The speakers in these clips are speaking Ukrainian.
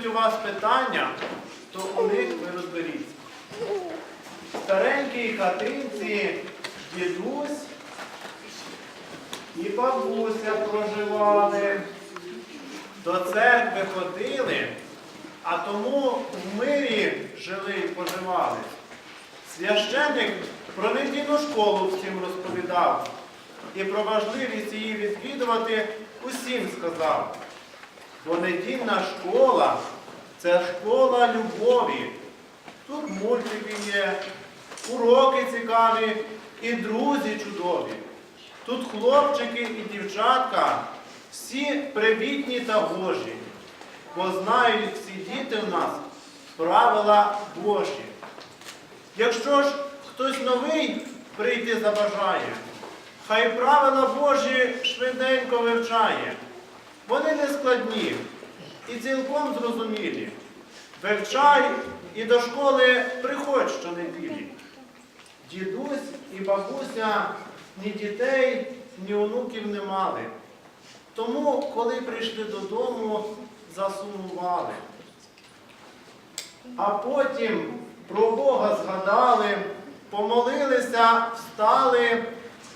виникнуть у вас питання, то у них ви розберіться. Старенькій хатинці дідусь і бабуся проживали. До церкви ходили, а тому в мирі жили і поживали. Священник про недільну школу всім розповідав і про важливість її відвідувати усім сказав. Бо недільна школа це школа любові. Тут мультики є, уроки цікаві і друзі чудові. Тут хлопчики і дівчатка всі привітні та гожі, бо знають всі діти в нас правила Божі. Якщо ж хтось новий прийти забажає, хай правила Божі швиденько вивчає. Вони не складні і цілком зрозумілі. Вивчай і до школи приходь щонеділі. Дідусь і бабуся ні дітей, ні онуків не мали. Тому, коли прийшли додому, засумували. А потім про Бога згадали, помолилися, встали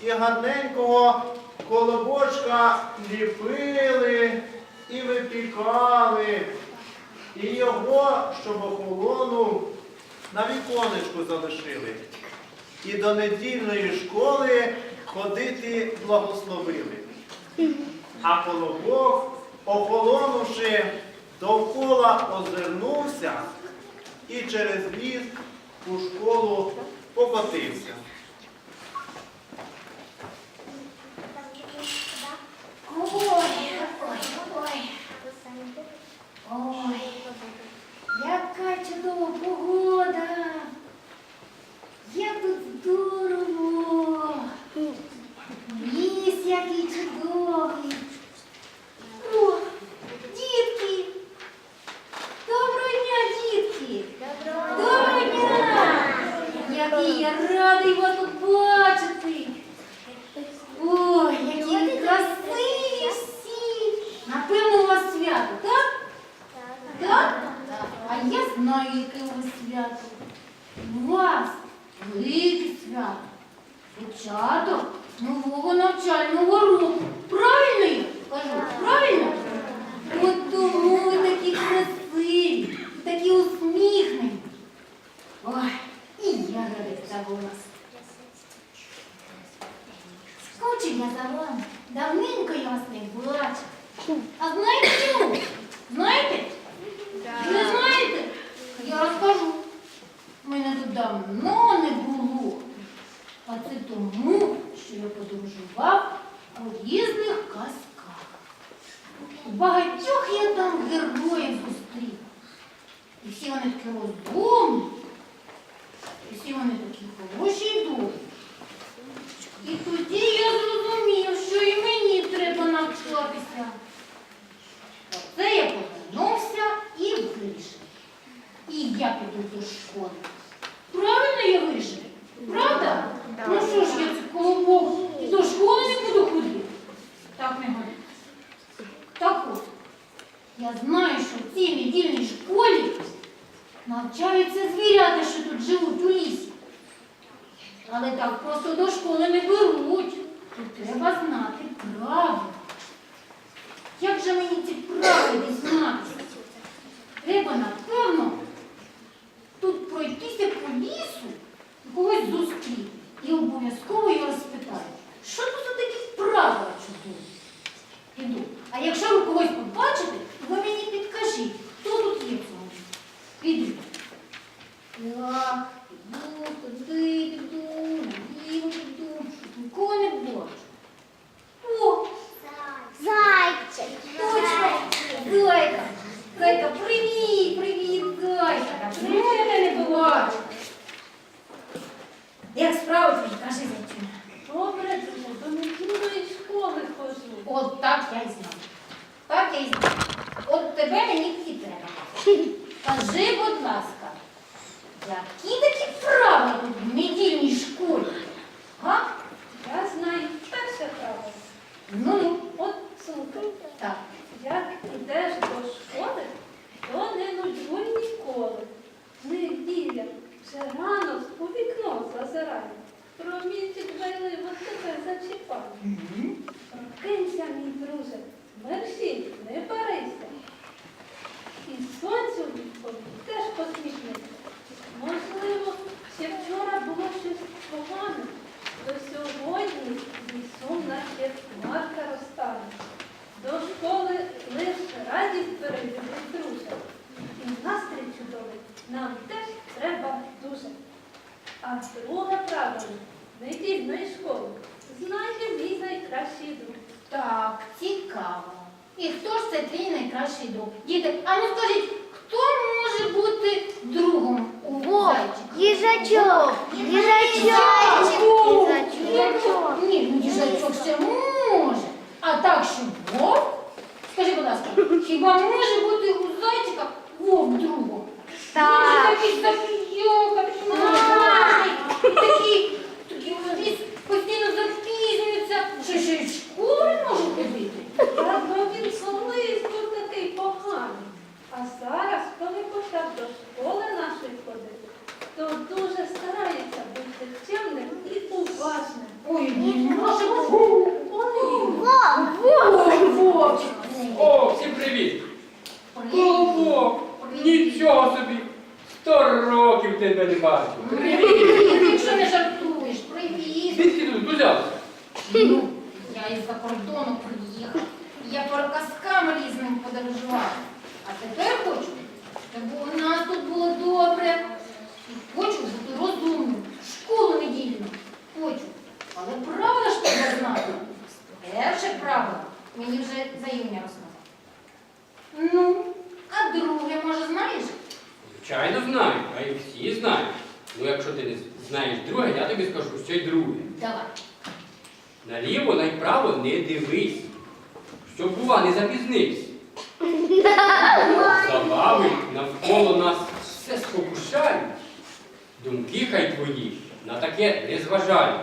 і гарненького колобочка ліпили і випікали. І його, щоб охолонув, на віконечку залишили. І до недільної школи ходити благословили. А колобок, охолонувши, довкола озирнувся і через ліс у школу покотився. Ой, ой, ой, ой, яка чудова погода. Як тут здорово. Ліс який чудовий. О, дітки. Доброго дня, дітки. Доброго дня. Який я радий вас тут бачити. Ой, які ви красиві всі! Напевно, у вас свято, так? Так? А я знаю, яке у вас свято. У вас велике свято. Початок нового навчального року. Правильно я кажу? Правильно? От тому ви такі красиві, такі усміхнені. Ой, і я рада того вас. Скучив я за вами. Вас не бачив. А знаєте чому? Знаєте? Не знаєте? Я розкажу. Мене тут давно не було. А це тому, що я подорожував у різних казках. Багатьох я там героїв зустрів. І всі вони такі розумні, і всі вони такі хороші і добрі. І тоді я зрозумів, навчатися. Оце я повернувся і вирішив. І я піду до школи. Правильно я вирішив? Правда? Ну що ж я це колобок і до школи не буду ходити? Так не годиться. Так от, я знаю, що в цій недільній школі навчаються звірята, що тут живуть у лісі. Але так просто до школи не беруть. Тут треба знати правила. Же мені ці правила дізнатися? Треба, напевно, тут пройтися по лісу і когось зустріти. І обов'язково його розпитаю, що тут за такі правила чудові? Іду. А якщо ви когось побачите, ви мені підкажіть, хто тут є в цьому? Піду. Так, піду, туди піду, наліво піду. Нікого не бачу. точно! Зайка! Зайка, привіт, привіт, зайка! Чому я тебе не бачу? Як справи твої, кажи, зайчина. Добре, до недільної школи хожу. От так я й знав. Так я й знав. От тебе мені і треба. Скажи, будь ласка, які такі правила тут в недільній школі? Га? Я знаю перше правило. Ну, От Супер. Так. Як йдеш до школи, то не нудьгуй ніколи. Неділя вже рано у вікно зазирає. Промінчик байливо тебе зачіпає. Прокинься, мій друже, мерщій, не парися. І сонцю теж посміхнися. Можливо, ще вчора було щось погане, то сьогодні зі сумна ще смарка. Чудовий нам теж треба дуже. А друге правило недільної школи. Знайде мій найкращий друг. Так, цікаво. І хто ж це твій найкращий друг? Діти, а ну скажіть, хто може бути другом у зайчика? Їжачок. Їжачок. Їжачок. Ні, ну їжачок ще може. А так, що вовк? Скажи, будь ласка, хіба може бути у зайчика вовк другом? Так. Такий такий, такий весь постійно запізнюється. Що ще й в школу не може ходити? Правда, він колись був такий поганий. А зараз, коли почав до школи нашої ходити, то дуже старається бути чемним і уважним. Ой, не може бути. Вовк. Ой, вовчик. О, всім привіт! Колобок! Нічого собі! Сто років тебе не бачу. Привіт, якщо не жартуєш, привіт. Звідки тут узявся? Ну, я із-за кордону приїхав. Я по казкам різним подорожував. А тепер хочу, щоб у нас тут було добре. І хочу бути розумним. Школу недільну. Хочу. Але правила ж треба знати. Перше правило мені вже взаємня розказав. Ну, а друге, може, знаєш? Звичайно знаю, а й всі знають. Ну якщо ти не знаєш друге, я тобі скажу ще й друге. Давай. Наліво, направо не дивись, щоб бува не запізнився. Забави навколо нас все спокушають. Думки хай твої на таке не зважають.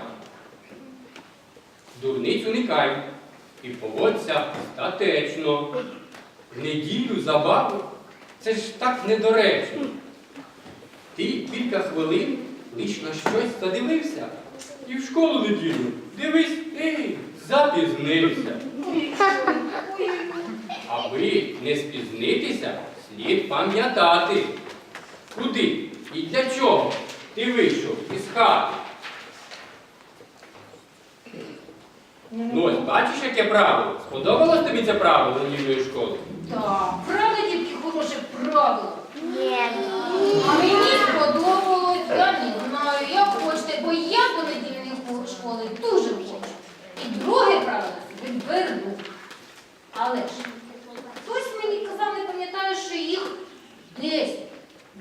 Дурниць уникай і поводься статечно. Неділю забаву це ж так недоречно. Ти кілька хвилин лиш на щось задивився і в школу неділю дивись, ей, запізнився. Аби не спізнитися, слід пам'ятати, куди і для чого ти вийшов із хати. Ну ось бачиш, яке правило? Сподобалось тобі це правило недільної школи? Так, правда, дітки, хороше правило. Ні. А мені сподобалось, я не знаю, як хочете, бо я ко- школи дуже хочу. І друге правило відверну. Але ж хтось мені казав, не пам'ятаю, що їх 10.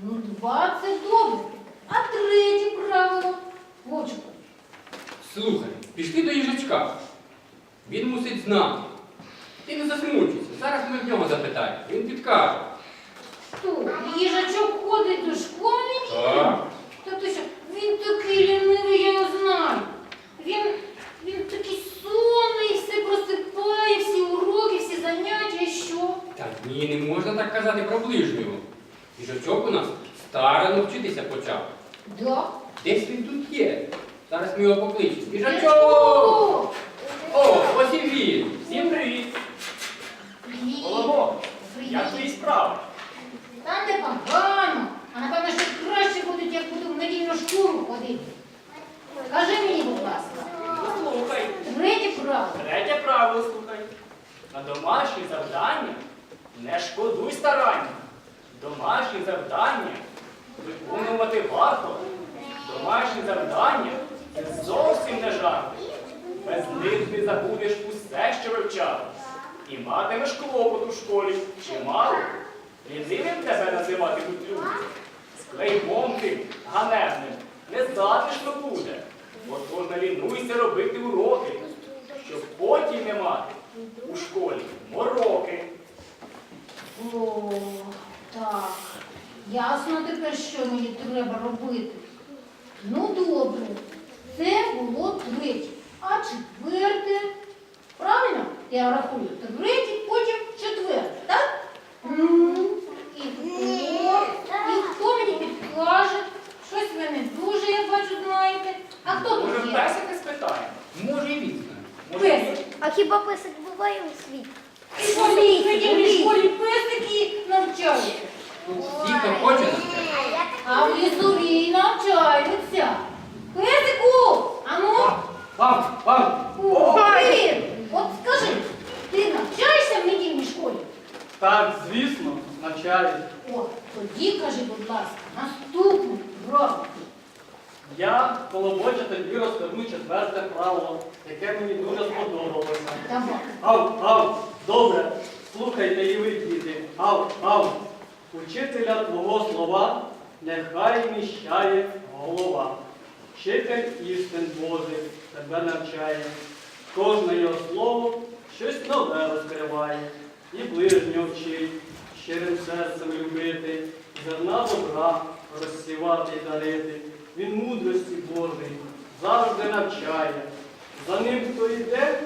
Ну, 20 добре. А третє правило. Вовчику, Слухай, пішли до їжачка. Він мусить знати. Ти не засмучуйся. Зараз ми в нього запитаємо. Він підкаже. хто? Їжачок ходить до школи? Так. Та ти що, він такий лінивий, я його знаю. Він, він такий сонний, все просипає, всі уроки, всі заняття, і що? Та ні, не можна так казати про ближнього. Їжачок у нас старано вчитися почав. Да. Десь він тут є. Зараз ми його покличемо. Їжачок! Їжачок! О, ось і він. Всім привіт! Привіт. Колобок, як твої Привіт. справи? Там не погано, а напевно, що краще будуть, як буду в недільну школу ходити. Скажи мені, будь ласка, Ну, Слухай, третє правило. третє правило слухай. На домашні завдання не шкодуй старання. Домашні завдання виконувати варто. Домашні завдання це зовсім не жарти. Без них не забудеш усе, що вивчав. І матимеш клопот у школі чимало. Лінивим тебе називати будуть люди. Клеймом тим ганебним не затишно буде. Отож не лінуйся робити уроки, щоб потім не мати у школі мороки. О, так. Ясно тепер, що мені треба робити. Ну, добре. Це було третє. А четверте. Правильно? Я рахую. Третє, потім четверте, так? Ну, і хто? І хто мені підкаже? Щось ви не дуже, я бачу, знаєте. А хто Може, тут є? песики спитаємо? Може і він знає. Може, Песик. А хіба писать буває у світі? В школі, в школі песики навчаються. Тут всі, хоче. А в лісовій навчаються. Песику, а ну, Пам, пам. о. От скажи, ти навчаєшся в недільній школі? Так, звісно, навчають. О, тоді кажи, будь ласка, наступну правду. Я колобоча тобі розкажу четверте правило, яке мені дуже сподобалося. Давай. Ав, ав, добре, слухайте і ви, діти. Ав, ав. Учителя твого слова нехай вміщає голова. Вчитель істин Божий тебе навчає. Кожне його слово щось нове розкриває. І ближнього вчить, щирим серцем любити, зерна добра розсівати і дарити. Він мудрості Божий завжди навчає. За ним хто йде,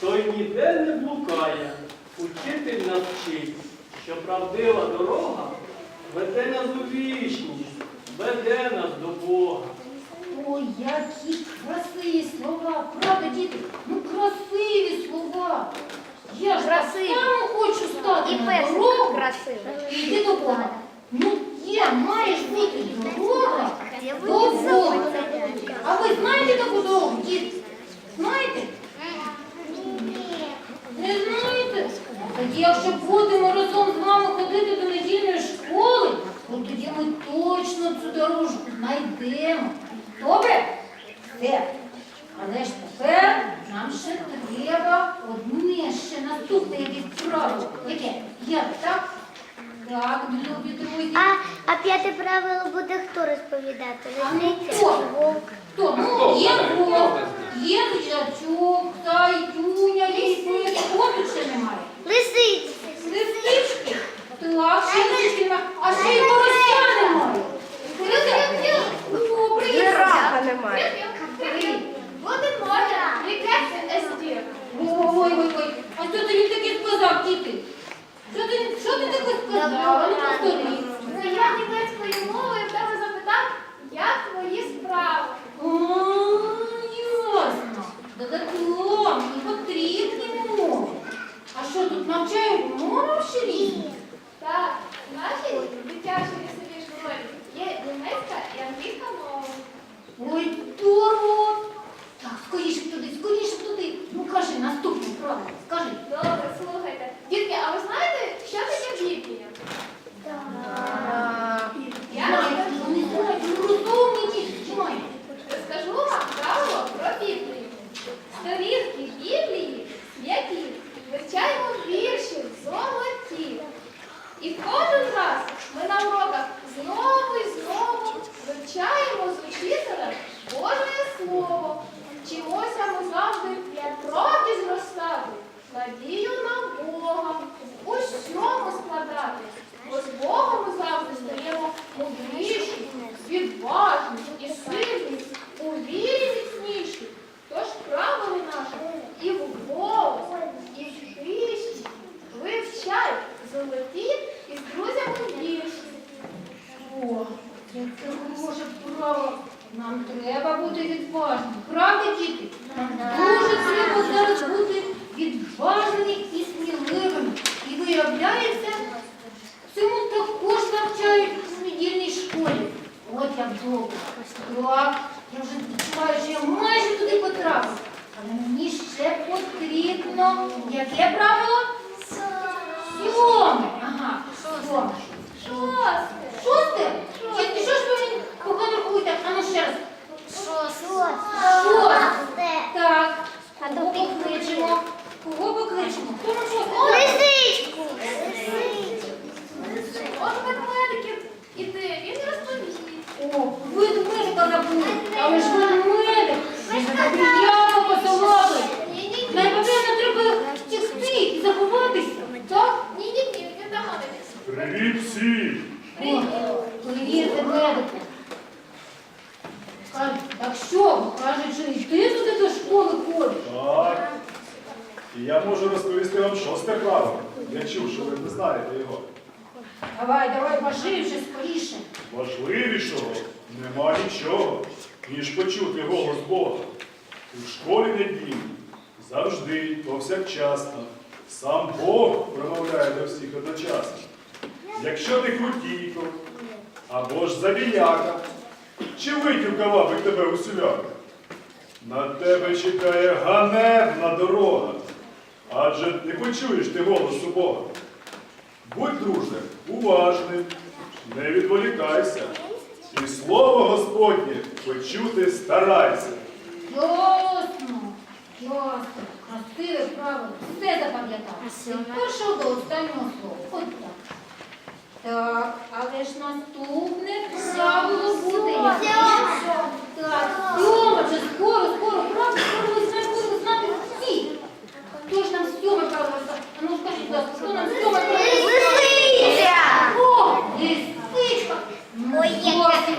той ніде не блукає. Учитель нас вчить, що правдива дорога веде нас у вічність, веде нас до Бога. Ой, які красиві слова, правда, діти? Ну красиві слова. Я ж Красиві. хочу стати І на песик дорогу красивий. і йти до Бога. Ну є, маєш бути дорога до Бога. А ви знаєте таку дорогу, діти? Знаєте? Не знаєте? Тоді, якщо будемо разом з вами ходити до недільної школи, то тоді ми точно цю дорожку знайдемо. Добре? Все. Але ж тепер нам ще треба одне ще наступне якесь правило. Яке? Я, так? Так, любі друзі. А, а п'яте правило буде хто розповідати? А ну, Лисиця хто? вовк? Хто? Ну, є вовк, є лисячок, та юня, лісник. Кого тут ще немає? Лисиця. Лисички? Так, ще лисички немає. А ще й порося немає. О, привіт. немає. Привіт. Буде море. Естір? Ой, ой, ой. А що ти він таке сказав, діти? Що ти, що ти таке сказав? Ну повтори. Я німецькою мовою в тебе запитав, як твої справи? А, ясно. Да так мені потрібні мови. А що тут навчають мову в школі? Так, в нашій дитячій лісовій школі є німецька і англійська мова. Ой, здорово. Так, скоріше б туди, скоріше б туди. Ну кажи наступну правду. Скажи. Добре, слухайте. Дітки, а ви знаєте, що таке Біблія? Я Знають, вони знають, ну розумні діти, знають. розкажу вам правило про Біблію. Сторінки Біблії святі. Вивчаємо вірші золоті. І кожен раз ми на уроках знову і знову вивчаємо з учителем Боже Слово. Вчимося ми завжди правді зростати, надію на Бога, в усьому складати. Бо з Богом ми завжди стаємо мудріші, відважні і сильні, у вірі міцніші. Тож правили наші і в голос, і в тиші. Вивчай золоті і з друзями вірші. О, це хороше право. Нам треба бути відважними. Правда, діти? Нам дуже треба зараз бути відважними і сміливими. І виявляється, цьому також навчають у недільній школі. От як добре. Так, я вже відчуваю, що я майже туди потрапив. Але мені ще потрібно. Яке правило? Сьоме. Ага, сьоме. Шосте. Шосте? Дітки, що ж ви рахуєте? А ну ще раз. Шосте. Шосте. Так. А Кого то покличемо? Кого покличемо? Хто нам шосте? Лисичку. От ведмедиків іди, він розповість. О, ви до медика забули. Але ж ви медик. Ви ж втекти і заховатися. Так? Ні-ні-ні, він домовиться. Привіт всім! О, Привіт, медику. Кажуть, так що, кажуть, що і ти туди до школи ходиш? Так. І я можу розповісти вам шосте правило. Я чув, що ви не знаєте його. Давай, давай, вже скоріше. Важливішого нема нічого, ніж почути голос Бога. У школі неділі завжди, повсякчасно. Сам Бог промовляє до всіх одночасно. Якщо ти хутійко, або ж забіяка, чи витівка вабить тебе у селянка, на тебе чекає ганебна дорога, адже не почуєш ти голосу Бога. Будь, друже, уважним, не відволікайся, і слово Господнє почути старайся. Ясно, ясно. А Гастиве право, все запам'ятав. Від першого до останнього слова. От так. Так, але ж наступне правило буде. як- Так, сьоме, вже скоро, скоро, правда, скоро ми знаємо, будемо знати всі. Хто ж нам сьоме правило? А ну скажіть, будь ласка, хто нам сьоме правило? Лисиця! О, лисичка! Ну, Моє! яке просто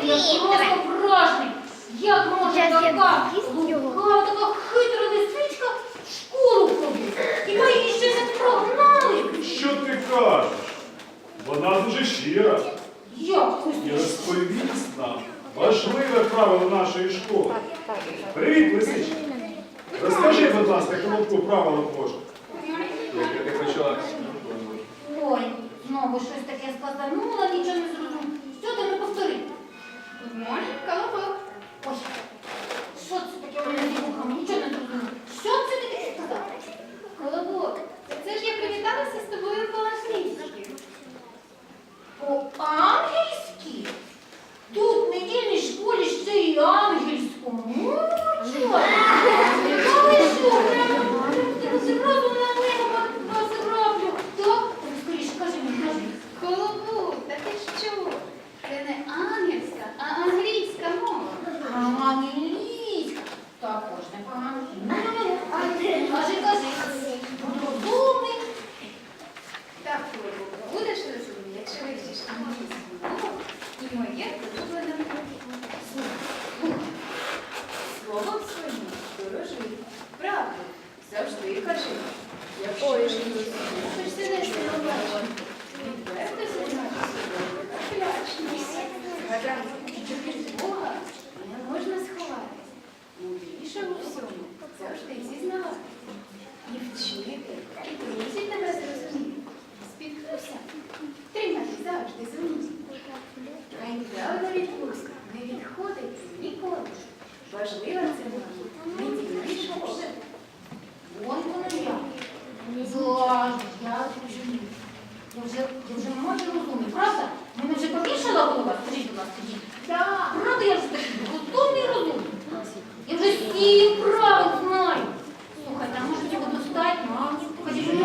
вражений. Як може Я така з'їм така хитра лисиця Вона дуже щира і розповість нам важливе правило нашої школи. Привіт, лисичка. Розкажи, будь ласка, коротку правило Боже. Ти почала? Ой, знову щось таке сказанула, нічого не зрозуміло. Що ти не повтори? Good колобок.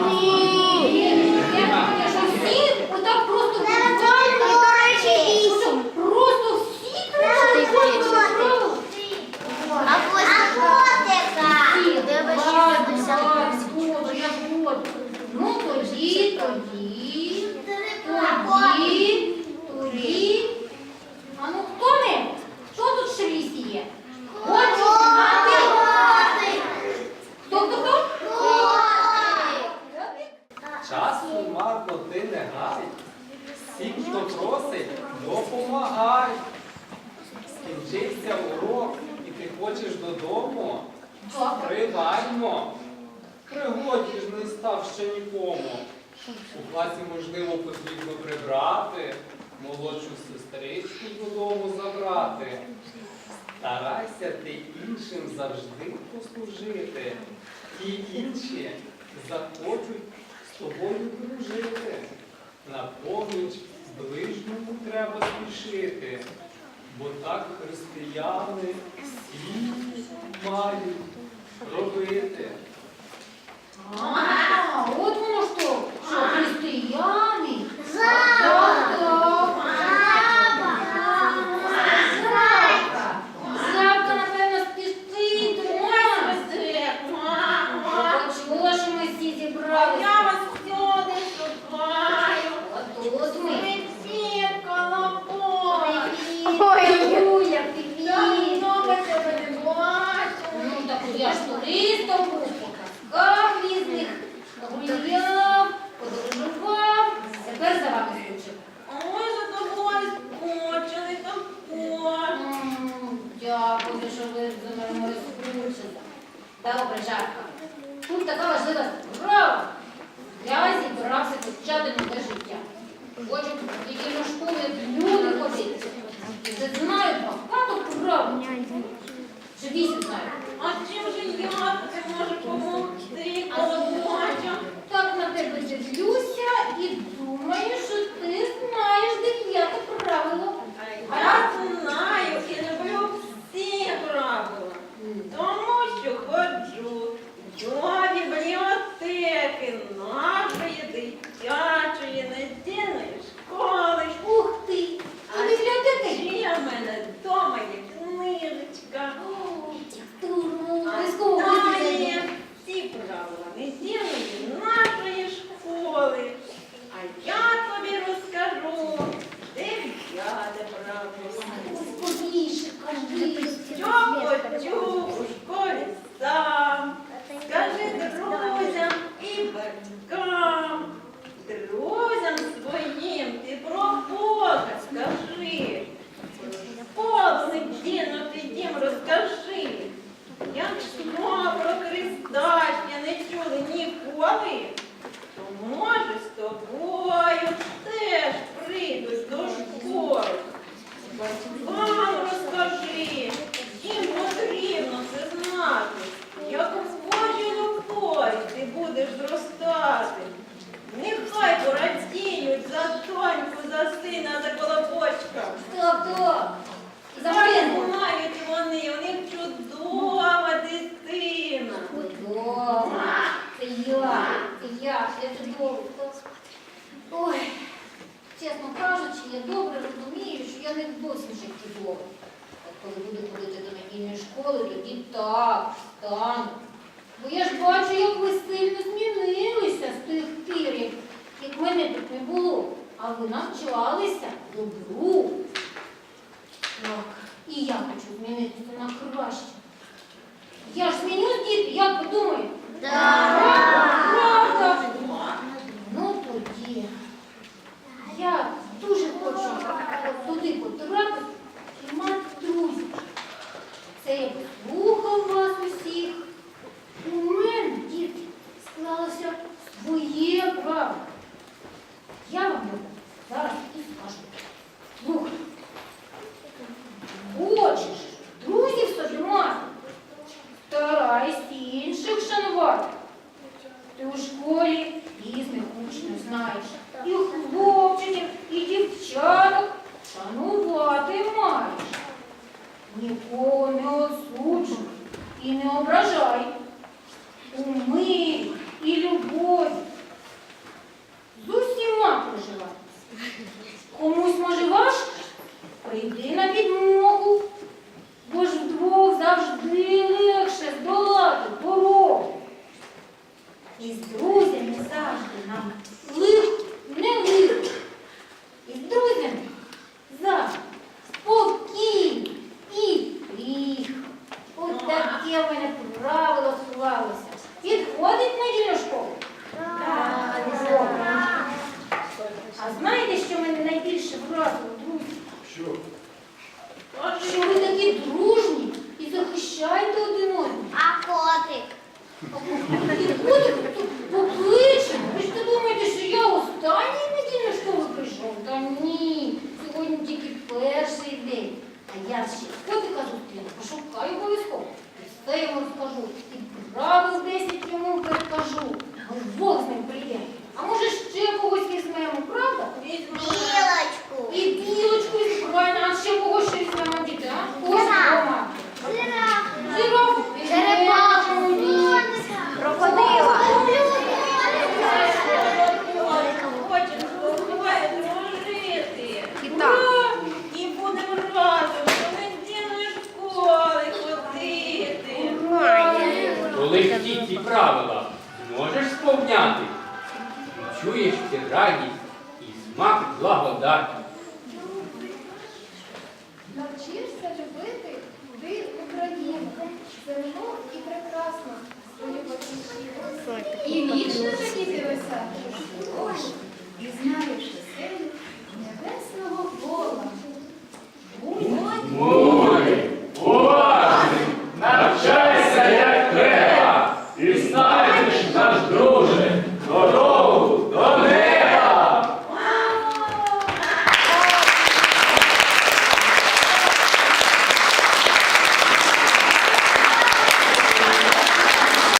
Amen. брати, молодшу сестричку додому забрати. Старайся ти іншим завжди послужити, і інші захочуть з тобою дружити. На поміч ближньому треба спішити, бо так християни всі мають робити. А, от воно що, що християни? туристом мене тут не було. А ви навчалися добру. Так, і я хочу змінитися на краще. Я ж змінюсь, діти, як ви думаєте? Правда? Ну тоді. Я дуже хочу от туди потрапити і мати друзів. Це я послухав вас усіх. У мене, діти, склалося своє право. Я вам його зараз і скажу. Слухай. Хочеш друзів собі мати? Старайся інших шанувати. Ти у школі різних учнів знаєш. І хлопчиків, коли всі ці правила можеш сповняти, чуєш ти радість і смак благодаті. Навчишся любити ти Україну, земну і прекрасну свою батьківщину. І вічно висяти. Боже, і знаєш силу небесного Бога. Будь